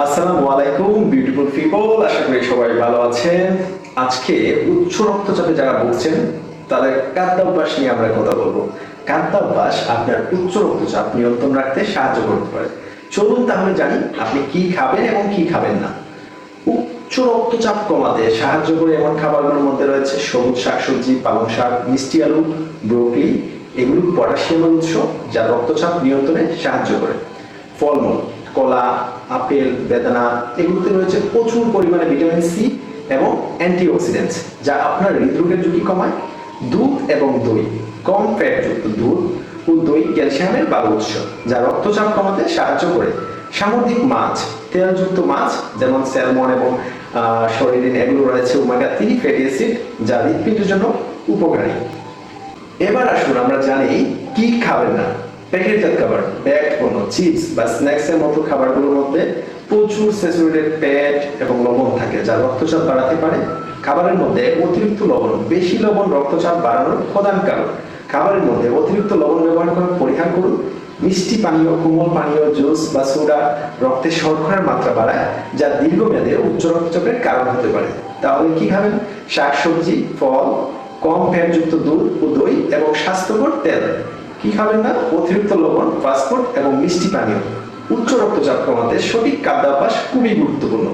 আসসালামু আলাইকুম beautiful people আশা করি সবাই ভালো আছেন। আজকে উচ্চ রক্তচাপে যারা ভুগছেন, তাদের খাদ্যাভ্যাস নিয়ে আমরা কথা বলব। খাদ্যাভ্যাস আপনার উচ্চ রক্তচাপ নিয়ন্ত্রণ রাখতে সাহায্য করতে পারে। চলুন তাহলে জানি আপনি কি খাবেন এবং কি খাবেন না। উচ্চ রক্তচাপ কমাতে সাহায্য করে এমন খাবারগুলোর মধ্যে রয়েছে সবুজ শাকসবজি, পালং শাক, মিষ্টি আলু, ব্রোকলি, এগুলো পটাশিয়ামের উৎস যা রক্তচাপ নিয়ন্ত্রণে সাহায্য করে। ফলমূল। কলা, আপেল, বেদানা এগুলোতে রয়েছে প্রচুর পরিমাণে ভিটামিন সি এবং অ্যান্টিঅক্সিডেন্টস, যা আপনার হৃদরোগের ঝুঁকি কমায়। দুধ এবং দই, কম ফ্যাটযুক্ত দুধ ও দই ক্যালসিয়ামের ভালো উৎস, যা রক্তচাপ কমাতে সাহায্য করে। সামুদ্রিক মাছ, তেলযুক্ত মাছ, যেমন স্যালমন এবং শরীরিন এগুলো রয়েছে ওমেগা থ্রি ফ্যাটি অ্যাসিড, যা হৃদপিণ্ডের জন্য উপকারী। এবার আসুন আমরা জানি কি খাবেন না। প্যাকেটজাত খাবার, ব্যাগ পণ্য চিপস বা স্ন্যাক্স এর মতো খাবারগুলোর মধ্যে প্রচুর স্যাচুরেটেড ফ্যাট এবং লবণ থাকে, যা রক্তচাপ বাড়াতে পারে। খাবারের মধ্যে অতিরিক্ত লবণ, বেশি লবণ রক্তচাপ বাড়ানোর প্রধান কারণ। খাবারের মধ্যে অতিরিক্ত লবণ ব্যবহার করা পরিহার করুন। মিষ্টি পানীয়, কোমল পানীয়, জুস বা সোডা রক্তে শর্করার মাত্রা বাড়ায়, যা দীর্ঘমেয়াদে উচ্চ রক্তচাপের কারণ হতে পারে। তাহলে কি খাবেন? শাকসবজি, ফল, কম ফ্যাটযুক্ত দুধ ও দই এবং স্বাস্থ্যকর তেল। কি খাবেন না? অতিরিক্ত লবণ ফাস্টফুড এবং মিষ্টি পানীয়। উচ্চ রক্তচাপ কমাতে সঠিক খাদ্যাভ্যাস খুবই গুরুত্বপূর্ণ।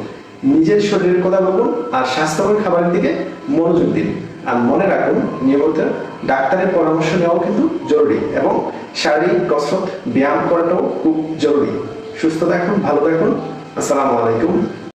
নিজের শরীরের কথা ভাবুন আর স্বাস্থ্যকর খাবারের দিকে মনোযোগ দিন। আর মনে রাখুন, নিয়মিত ডাক্তারের পরামর্শ নেওয়াও কিন্তু জরুরি এবং শারীরিক কসরত ব্যায়াম করাটাও খুব জরুরি। সুস্থ থাকুন, ভালো থাকুন। আসসালামু আলাইকুম।